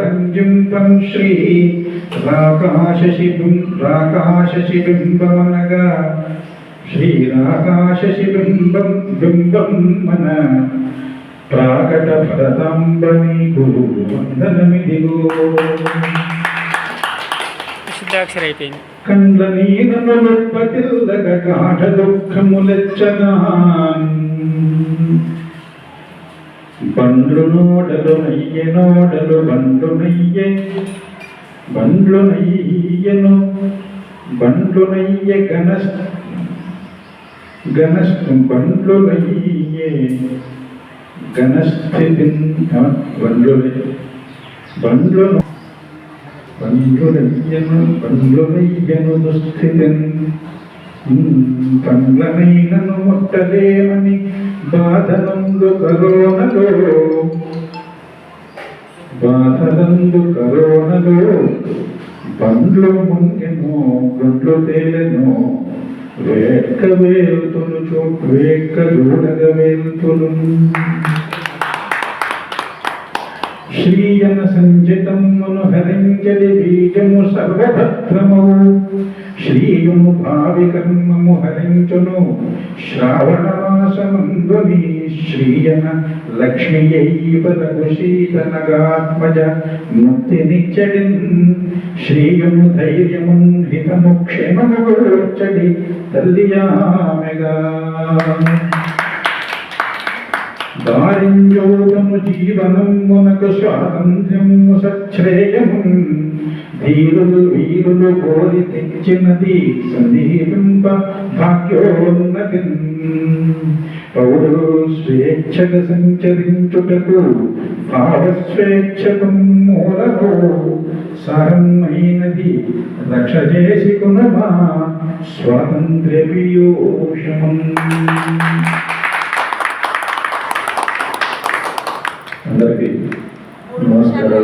రంజింపం శ్రీ రాకాశిబిం రాకాశిబింబమనగా శ్రీ రాకాశిబింబం బింబం మన ప్రాకట భరతాంబని గురు వందనమిదిగో. అయిపోయింది కండ్ల నీనములొప్పతిల్లగ గాఢ దుఃఖములెచ్చగాన్ బండ్లు నోడలు నయ్య నోడలు బండ్లు నయ్యె బండ్లు నయ్యను బండ్లు నయ్య గణస్ గణస్ బండ్లు నయ్యె గణస్థితి బండ్లు బండ్లు పండ్లునయ్యను పండ్లునయ్యను దుస్థితిన్ పండ్లనైనను ముట్టలేమని బాధనందు కరోనలో బాధనందు కరోనలో పండ్లు ముంగెను గుడ్లు తేలెను వేక్క వేలుతులు చూ వేక్క దూడగ వేలుతులు శ్రీయన సంచితమును హరించడి బీజము సర్వభద్రమవు. శ్రీయుము భావికం కర్మము హరించును శ్రావణమాసమందుని శ్రీయన లక్ష్మియైవరగు శీతనగాత్మజ ముక్తినిచ్చడిన్ శ్రీయము ధైర్యమున్ హితము క్షేమము గోచడి తల్లియామెగా జీవనం మునకు స్వాతంత్ర్యము సశ్రేయము ధీరులు వీరులు కోరి తెచ్చినది సందీపింప భాగ్యోన్నతి. పౌరులు స్వేచ్ఛగా సంచరించుటకు భావస్వేచ్ఛకు మూలకు సారమైనది రక్ష చేసి కునమా స్వాతంత్ర్య పీయూషమం అందరికీ నమస్కారాలు.